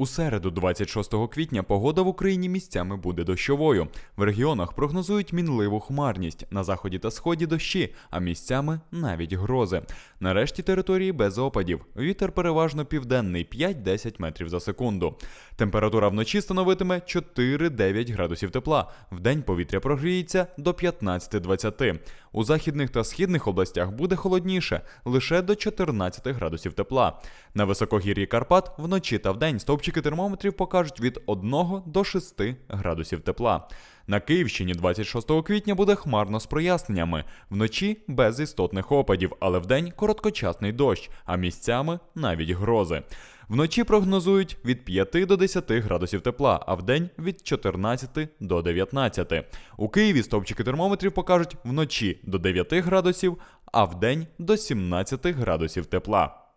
У середу, 26 квітня, погода в Україні місцями буде дощовою. В регіонах прогнозують мінливу хмарність. На заході та сході дощі, а місцями навіть грози. Нарешті території без опадів. Вітер переважно південний 5-10 метрів за секунду. Температура вночі становитиме 4-9 градусів тепла. Вдень повітря прогріється до 15-20. У західних та східних областях буде холодніше лише до 14 градусів тепла. На високогір'ї Карпат вночі та вдень стовпчики термометрів покажуть від 1 до 6 градусів тепла. На Київщині 26 квітня буде хмарно з проясненнями. Вночі без істотних опадів, але вдень короткочасний дощ, а місцями навіть грози. Вночі прогнозують від 5 до 10 градусів тепла, а вдень від 14 до 19. У Києві стовпчики термометрів покажуть вночі до 9 градусів, а вдень до 17 градусів тепла.